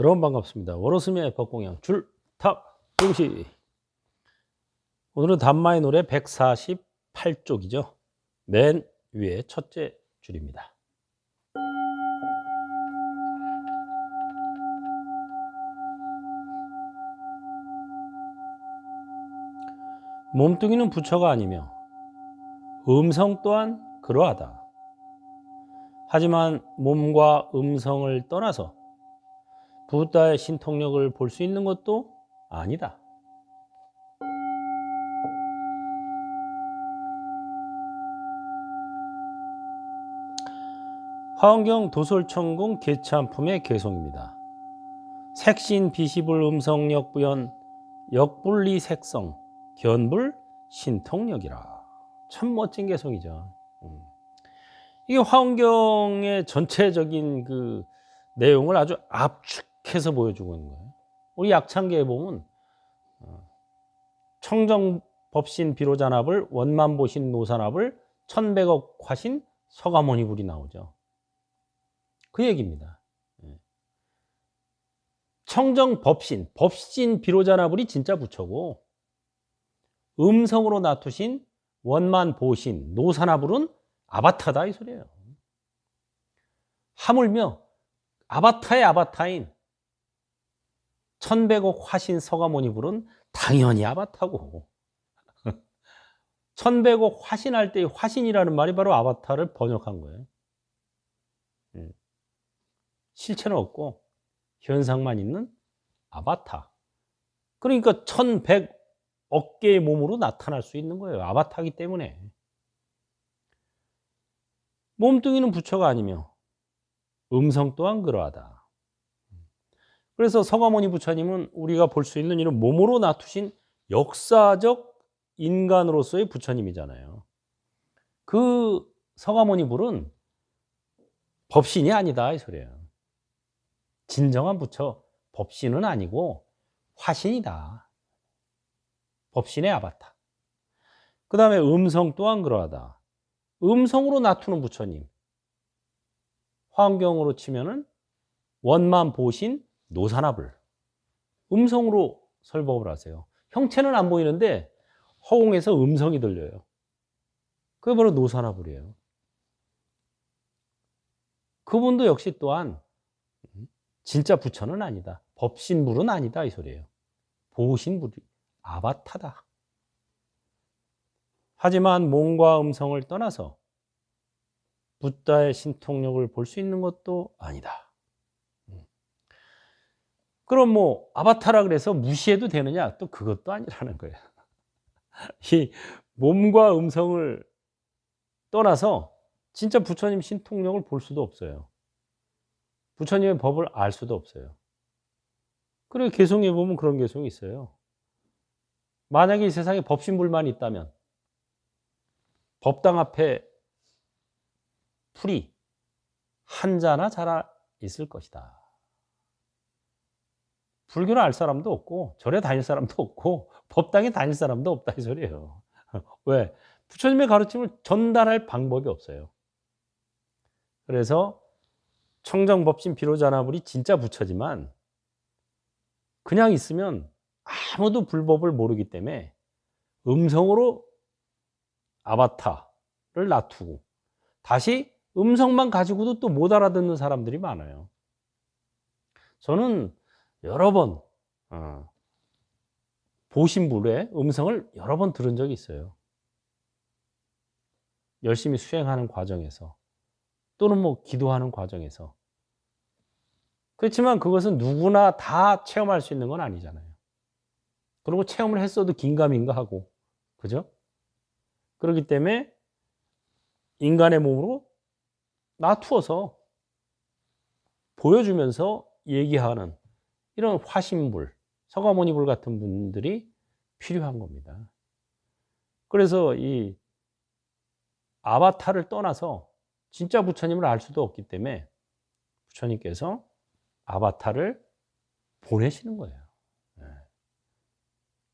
여러분 반갑습니다. 워로스미의 법공양 줄탑 동시 오늘은 단마의 노래 148쪽이죠. 맨 위에 첫째 줄입니다. 몸뚱이는 부처가 아니며 음성 또한 그러하다. 하지만 몸과 음성을 떠나서 부다의 신통력을 볼 수 있는 것도 아니다. 화원경 도솔천공 개찬품의 개송입니다. 색신 비시불 음성력 부연 역불리 색성 견불 신통력이라 참 멋진 개송이죠. 음. 이게 화원경의 전체적인 그 내용을 아주 압축 해서 보여주고 있는 거예요. 우리 약창계에 보면 어, 청정 법신 비로잔합을 원만 보신 노산합을 천백억 화신 서가모니불이 나오죠. 그 얘기입니다. 예. 청정 법신, 법신 비로잔합을이 진짜 부처고 음성으로 나투신 원만 보신 노산합을은 아바타다 이 소리예요. 하물며 아바타의 아바타인 천백억 화신 서가모니 불은 당연히 아바타고 천백억 화신할 때의 화신이라는 말이 바로 아바타를 번역한 거예요. 음. 실체는 없고 현상만 있는 아바타. 그러니까 천백억 개의 몸으로 나타날 수 있는 거예요. 아바타기 때문에. 몸뚱이는 부처가 아니며 음성 또한 그러하다. 그래서 서가모니 부처님은 우리가 볼 수 있는 이런 몸으로 나투신 역사적 인간으로서의 부처님이잖아요. 그 서가모니 불은 법신이 아니다 이 소리예요. 진정한 부처 법신은 아니고 화신이다. 법신의 아바타. 그 다음에 음성 또한 그러하다. 음성으로 나투는 부처님. 화엄경으로 치면은 원만 보신 노산합을 음성으로 설법을 하세요. 형체는 안 보이는데 허공에서 음성이 들려요. 그게 바로 노산합을이에요. 그분도 역시 또한 진짜 부처는 아니다. 법신불은 아니다 이 소리예요. 보신불이 아바타다. 하지만 몸과 음성을 떠나서 붓다의 신통력을 볼 수 있는 것도 아니다. 음. 그럼 뭐 아바타라 그래서 무시해도 되느냐? 또 그것도 아니라는 거예요. 이 몸과 음성을 떠나서 진짜 부처님 신통력을 볼 수도 없어요. 부처님의 법을 알 수도 없어요. 그리고 개송에 보면 그런 개송이 있어요. 만약에 이 세상에 법신불만 있다면 법당 앞에 풀이 한 자나 자라 있을 것이다. 불교를 알 사람도 없고 절에 다닐 사람도 없고 법당에 다닐 사람도 없다 이 소리예요. 왜? 부처님의 가르침을 전달할 방법이 없어요. 그래서 청정법신 비로자나불이 진짜 부처지만 그냥 있으면 아무도 불법을 모르기 때문에 음성으로 아바타를 놔두고 다시 음성만 가지고도 또 못 알아듣는 사람들이 많아요. 저는 여러 번 어, 보신 분의 음성을 여러 번 들은 적이 있어요. 열심히 수행하는 과정에서 또는 뭐 기도하는 과정에서 그렇지만 그것은 누구나 다 체험할 수 있는 건 아니잖아요. 그리고 체험을 했어도 긴가민가 하고 그죠? 그렇기 때문에 인간의 몸으로 놔두어서 보여주면서 얘기하는 이런 화신불, 서가모니불 같은 분들이 필요한 겁니다. 그래서 이 아바타를 떠나서 진짜 부처님을 알 수도 없기 때문에 부처님께서 아바타를 보내시는 거예요. 네.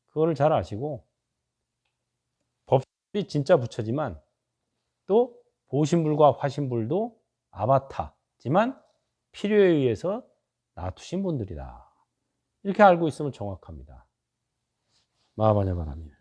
그거를 잘 아시고 법이 진짜 부처지만 또 보신불과 화신불도 아바타지만 필요에 의해서 놔두신 분들이다. 이렇게 알고 있으면 정확합니다. 마하바냐 바람이.